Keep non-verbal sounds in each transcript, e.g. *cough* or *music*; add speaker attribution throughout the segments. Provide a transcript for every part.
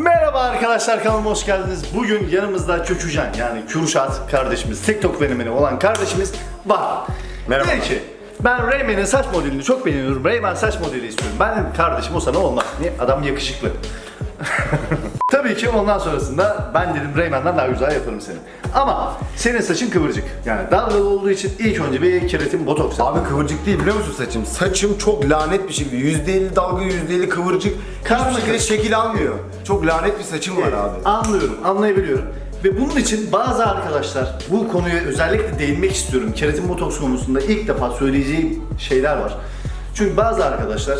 Speaker 1: Merhaba arkadaşlar kanalıma hoş geldiniz. Bugün yanımızda Kökücan yani Kürşat kardeşimiz, TikTok fenomeni olan kardeşimiz var.
Speaker 2: Merhaba.
Speaker 1: Dedi ki ben Rayman'in saç modelini çok beğeniyorum. Rayman saç modeli istiyorum. Ben dedim kardeşim o sana olmaz. Niye? Adam yakışıklı. Tabii ki ondan sonrasında ben dedim Rayman'dan daha güzel yaparım seni. Ama senin saçın kıvırcık. Yani dalgalı olduğu için ilk önce bir keratin botoks yap.
Speaker 2: Abi kıvırcık değil biliyor musun saçım? Saçım çok lanet bir şekilde. %50 dalga %50 kıvırcık. Hiçbir şekilde şekil almıyor. Çok lanet bir saçım var abi.
Speaker 1: Anlıyorum, anlayabiliyorum. Ve bunun için bazı arkadaşlar bu konuya özellikle değinmek istiyorum. Keratin botoks konusunda ilk defa söyleyeceğim şeyler var. Çünkü bazı arkadaşlar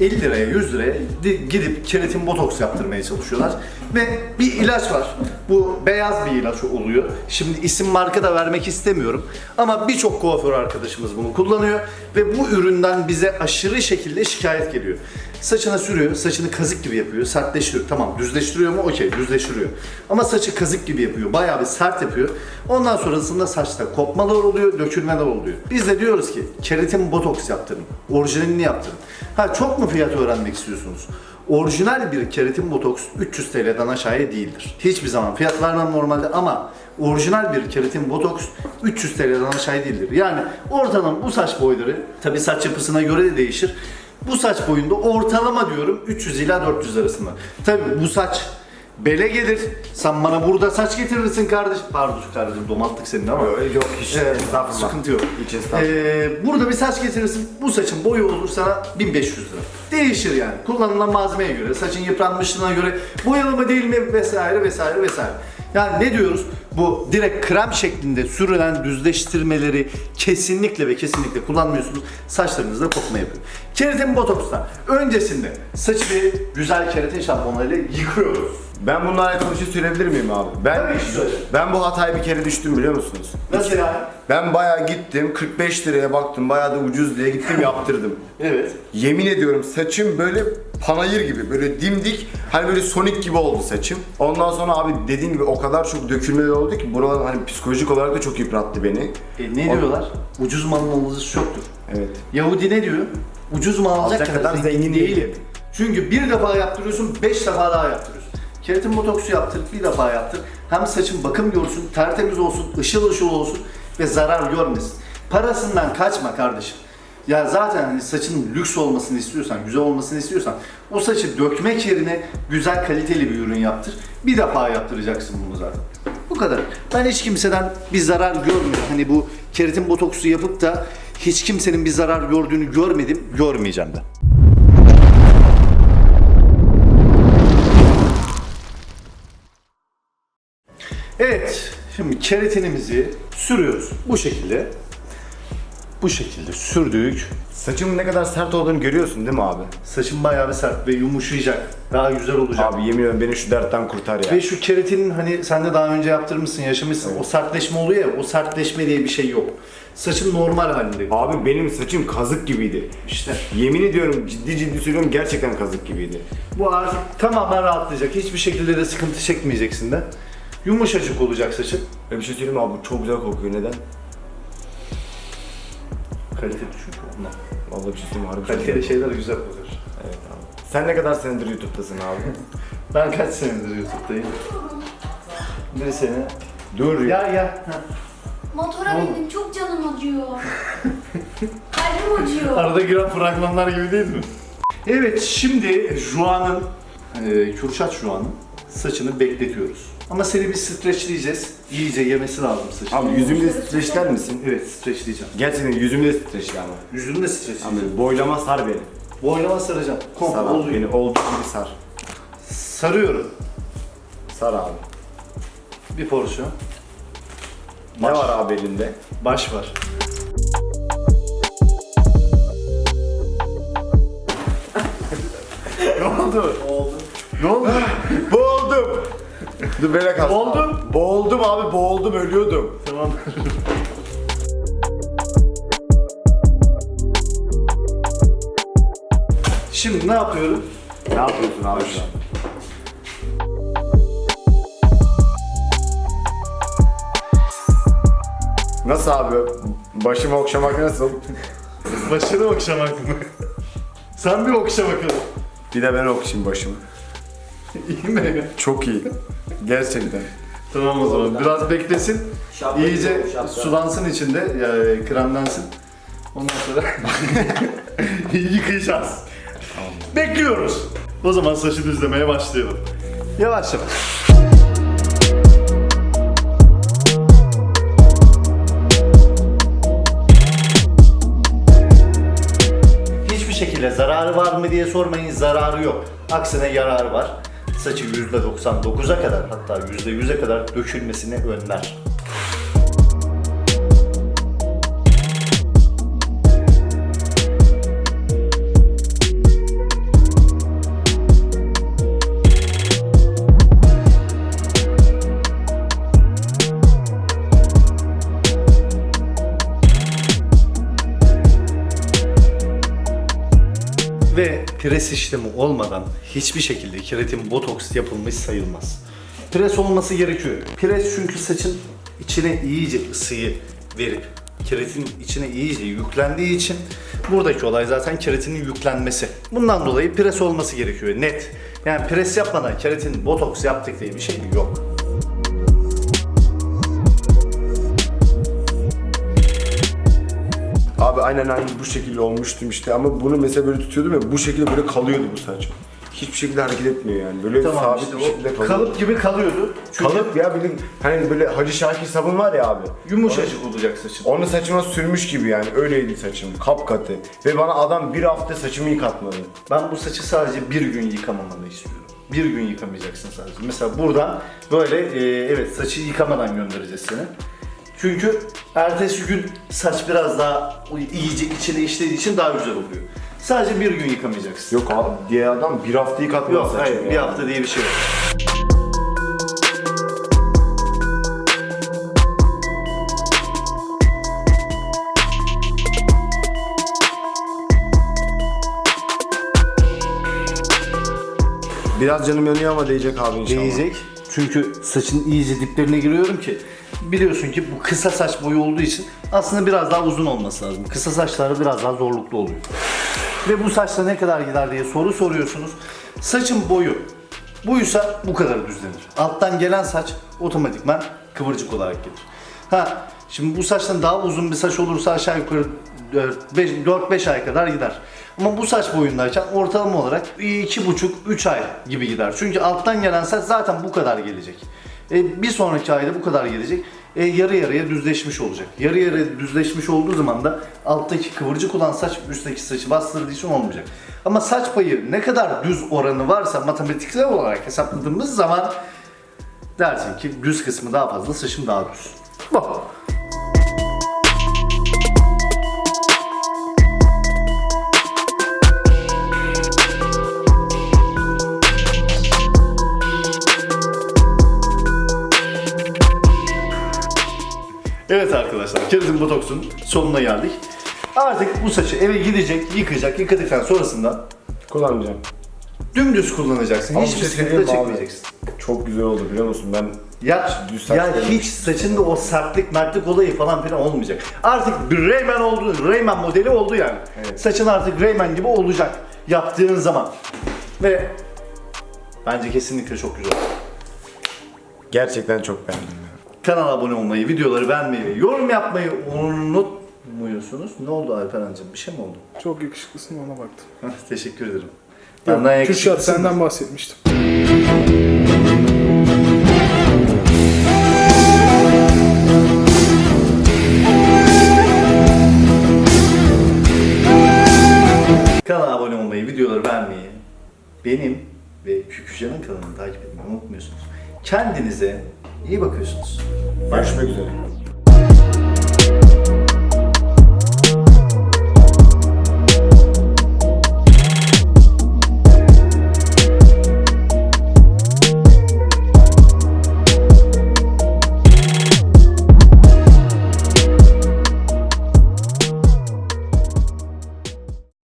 Speaker 1: 50 liraya 100 liraya di- gidip keratin botoks yaptırmaya çalışıyorlar. Ve bir ilaç var. Bu beyaz bir ilaç oluyor. Şimdi isim marka da vermek istemiyorum. Ama birçok kuaför arkadaşımız bunu kullanıyor. Ve bu üründen bize aşırı şekilde şikayet geliyor. Saçına sürüyor, saçını kazık gibi yapıyor, sertleştiriyor. Tamam düzleştiriyor mu? Okey düzleştiriyor. Ama saçı kazık gibi yapıyor, bayağı bir sert yapıyor. Ondan sonrasında saçta kopmalar oluyor, dökülmeler oluyor. Biz de diyoruz ki keratin botoks yaptırın, orijinalini yaptırın. Ha çok mu fiyat öğrenmek istiyorsunuz? Orijinal bir keratin botoks 300 TL'den aşağıya değildir. Hiçbir zaman fiyat vermem normalde ama orijinal bir keratin botoks 300 TL'den aşağıya değildir. Yani ortalama bu saç boyları, tabi saç yapısına göre de değişir. Bu saç boyunda ortalama diyorum 300 ila 400 arasında. Tabi bu saç bele gelir. Sen bana burada saç getirirsin kardeş. Pardon kardeşim domalttık senin ama.
Speaker 2: Yok, yok, hiç
Speaker 1: Ee, sıkıntı yok.
Speaker 2: Hiç.
Speaker 1: Ee, burada bir saç getirirsin. Bu saçın boyu olur sana 1500 lira. Değişir yani. Kullanılan malzemeye göre, saçın yıpranmışlığına göre, boyalı mı değil mi vesaire vesaire vesaire. Yani ne diyoruz? Bu direkt krem şeklinde sürülen düzleştirmeleri kesinlikle ve kesinlikle kullanmıyorsunuz. Saçlarınızda kopma yapıyor. Keratin botoksta öncesinde saçı bir güzel keratin şampuanıyla yıkıyoruz.
Speaker 2: Ben bununla alakalı bir şey söyleyebilir miyim abi? Ben
Speaker 1: Tabii ki söyle.
Speaker 2: ben bu hataya bir kere düştüm biliyor musunuz?
Speaker 1: Nasıl yani?
Speaker 2: Ben bayağı gittim 45 liraya baktım bayağı da ucuz diye gittim yaptırdım.
Speaker 1: Evet.
Speaker 2: Yemin ediyorum saçım böyle panayır gibi böyle dimdik hani böyle sonik gibi oldu saçım. Ondan sonra abi dediğin gibi o kadar çok dökülmeler oldu ki buralar hani psikolojik olarak da çok yıprattı beni.
Speaker 1: E, ne diyorlar? Ucuz malın alıcısı yoktur.
Speaker 2: Evet.
Speaker 1: Yahudi ne diyor? Ucuz mal alacak
Speaker 2: Alacak kadar zengin değilim.
Speaker 1: Çünkü bir defa yaptırıyorsun, beş defa daha yaptırıyorsun. Keratin botoksu yaptır, bir defa yaptır. Hem saçın bakım görsün, tertemiz olsun, ışıl ışıl olsun ve zarar görmesin. Parasından kaçma kardeşim. Ya zaten hani saçın lüks olmasını istiyorsan, güzel olmasını istiyorsan o saçı dökmek yerine güzel kaliteli bir ürün yaptır. Bir defa yaptıracaksın bunu zaten. Bu kadar. Ben hiç kimseden bir zarar görmüyorum. Hani bu keratin botoksu yapıp da hiç kimsenin bir zarar gördüğünü görmedim, görmeyeceğim de. Evet, şimdi keratinimizi sürüyoruz. Bu şekilde. Bu şekilde sürdük.
Speaker 2: Saçımın ne kadar sert olduğunu görüyorsun değil mi abi?
Speaker 1: Saçın bayağı bir sert ve yumuşayacak. Daha güzel olacak.
Speaker 2: Abi yemin ediyorum beni şu dertten kurtar ya.
Speaker 1: Ve şu keratinin hani sen de daha önce yaptırmışsın, yaşamışsın. O sertleşme oluyor ya, o sertleşme diye bir şey yok. Saçın normal halinde.
Speaker 2: Abi benim saçım kazık gibiydi.
Speaker 1: İşte
Speaker 2: Yemin ediyorum ciddi ciddi söylüyorum gerçekten kazık gibiydi.
Speaker 1: bu artık tamamen rahatlayacak. Hiçbir şekilde de sıkıntı çekmeyeceksin de. Yumuşacık olacak saçın.
Speaker 2: Ve bir şey söyleyeyim mi abi çok güzel kokuyor neden?
Speaker 1: Kaliteli çünkü ondan.
Speaker 2: Vallahi bir şey söyleyeyim harbi
Speaker 1: Kaliteli şeyler güzel olur.
Speaker 2: Evet abi. Sen ne kadar senedir YouTube'dasın abi? *laughs*
Speaker 1: Ben kaç senedir YouTube'dayım? Bir sene.
Speaker 2: Dur ya.
Speaker 1: Gel gel. Ha.
Speaker 3: Motora bindim çok canım acıyor. *laughs* Kalbim acıyor.
Speaker 1: Arada giren fragmanlar gibi değil mi? Evet şimdi Juan'ın, e, Kürşat Juan'ın saçını bekletiyoruz. Ama seni bir streçleyeceğiz. İyice yemesi lazım saçını.
Speaker 2: Abi yüzümde streçler misin?
Speaker 1: Evet streçleyeceğim.
Speaker 2: Gerçekten yüzümde streçli ama.
Speaker 1: Yüzünü de streçleyeceğim.
Speaker 2: Abi boylama sar beni.
Speaker 1: Boynuma saracağım. Komple
Speaker 2: Sar abi beni olduğu gibi sar.
Speaker 1: Sarıyorum.
Speaker 2: Sar abi.
Speaker 1: Bir porsiyon.
Speaker 2: Ne
Speaker 1: Baş.
Speaker 2: var abi elinde?
Speaker 1: Baş var. *laughs* ne oldu? Oldu. Ne oldu? *laughs*
Speaker 2: Boğuldum. Dur böyle kalsın.
Speaker 1: Boğuldun?
Speaker 2: abi. Boğuldum abi boğuldum ölüyordum.
Speaker 1: tamam. Şimdi ne yapıyorum?
Speaker 2: Ne yapıyorsun abi şu an? Nasıl abi? Başımı okşamak nasıl?
Speaker 1: Başını okşamak mı? Sen bir okşa bakalım.
Speaker 2: Bir de ben okşayayım başımı. *laughs*
Speaker 1: İyi mi?
Speaker 2: Çok iyi. Gerçekten.
Speaker 1: Tamam o zaman. Biraz beklesin.
Speaker 4: Şapka
Speaker 1: İyice
Speaker 4: gibi, şapka.
Speaker 1: sulansın içinde, ya, kremlensin. Ondan sonra *laughs* yıkayacağız. Bekliyoruz. O zaman saçı düzlemeye başlayalım. Yavaş yavaş. Hiçbir şekilde zararı var mı diye sormayın. Zararı yok. Aksine yararı var. Saçı %99'a kadar hatta %100'e kadar dökülmesini önler. Pres işlemi olmadan hiçbir şekilde keratin botoks yapılmış sayılmaz. Pres olması gerekiyor. Pres çünkü saçın içine iyice ısıyı verip keratin içine iyice yüklendiği için buradaki olay zaten keratinin yüklenmesi. Bundan dolayı pres olması gerekiyor net. Yani pres yapmadan keratin botoks yaptık diye bir şey yok.
Speaker 2: Abi aynen aynı bu şekilde olmuştum işte ama bunu mesela böyle tutuyordum ya bu şekilde böyle kalıyordu bu saç. Hiçbir şekilde hareket etmiyor yani. Böyle
Speaker 1: Tamam
Speaker 2: sabit
Speaker 1: işte
Speaker 2: bir şekilde
Speaker 1: o
Speaker 2: kalıyor.
Speaker 1: kalıp gibi kalıyordu. Çünkü
Speaker 2: Kalıp ya bildiğin hani böyle Hacı Şakir sabun var ya abi.
Speaker 1: yumuşacık olacak saçın.
Speaker 2: Onu saçıma sürmüş gibi yani öyleydi saçım kapkatı. Ve bana adam bir hafta saçımı yıkatmadı.
Speaker 1: Ben bu saçı sadece bir gün yıkamamanı istiyorum. Bir gün yıkamayacaksın sadece. Mesela buradan böyle e, evet saçı yıkamadan göndereceğiz seni. Çünkü ertesi gün saç biraz daha iyice içine işlediği için daha güzel oluyor. Sadece bir gün yıkamayacaksın.
Speaker 2: Yok abi diğer adam bir hafta yıkatmadı
Speaker 1: Yok
Speaker 2: saçımı.
Speaker 1: hayır
Speaker 2: yani.
Speaker 1: bir hafta diye bir şey yok.
Speaker 2: Biraz canım yanıyor ama değecek abi inşallah.
Speaker 1: Değecek. Çünkü saçın iyice diplerine giriyorum ki biliyorsun ki bu kısa saç boyu olduğu için aslında biraz daha uzun olması lazım. Kısa saçlarda biraz daha zorluklu oluyor. Ve bu saçla ne kadar gider diye soru soruyorsunuz. Saçın boyu buysa bu kadar düzlenir. Alttan gelen saç otomatikman kıvırcık olarak gelir. Ha şimdi bu saçtan daha uzun bir saç olursa aşağı yukarı 4-5 ay kadar gider. Ama bu saç boyundayken ortalama olarak 2,5-3 ay gibi gider. Çünkü alttan gelen saç zaten bu kadar gelecek. E, bir sonraki ayda bu kadar gelecek. E, yarı yarıya düzleşmiş olacak. Yarı yarıya düzleşmiş olduğu zaman da alttaki kıvırcık olan saç üstteki saçı bastırdığı için olmayacak. Ama saç payı ne kadar düz oranı varsa matematiksel olarak hesapladığımız zaman dersin ki düz kısmı daha fazla, saçım daha düz. Bu. Keratin botoksun sonuna geldik. Artık bu saçı eve gidecek, yıkayacak, yıkadıktan sonrasında
Speaker 2: Kullanacağım.
Speaker 1: dümdüz kullanacaksın.
Speaker 2: Ama
Speaker 1: Hiçbir
Speaker 2: bir şey
Speaker 1: sıkıntı da
Speaker 2: abi?
Speaker 1: çekmeyeceksin.
Speaker 2: Çok güzel oldu biliyor musun? Ben
Speaker 1: Ya,
Speaker 2: Düz saç
Speaker 1: ya
Speaker 2: denemek
Speaker 1: hiç saçında o sertlik mertlik olayı falan filan olmayacak. Artık bir Rayman oldu, Rayman modeli oldu yani.
Speaker 2: Evet.
Speaker 1: Saçın artık Rayman gibi olacak yaptığın zaman. Ve bence kesinlikle çok güzel.
Speaker 2: gerçekten çok beğendim. ya.
Speaker 1: Kanala abone olmayı, videoları beğenmeyi ve yorum yapmayı unutmuyorsunuz. Ne oldu Alperen'cim? Bir şey mi oldu?
Speaker 5: Çok yakışıklısın ona baktım. *laughs*
Speaker 1: Teşekkür ederim.
Speaker 5: Yok,
Speaker 1: Benden
Speaker 5: Kürşat
Speaker 1: yakışıklısın.
Speaker 5: senden bahsetmiştim.
Speaker 1: Kanala abone olmayı, videoları beğenmeyi, benim ve Kükücan'ın kanalını takip etmeyi unutmuyorsunuz. Kendinize iyi bakıyorsunuz.
Speaker 2: Görüşmek üzere.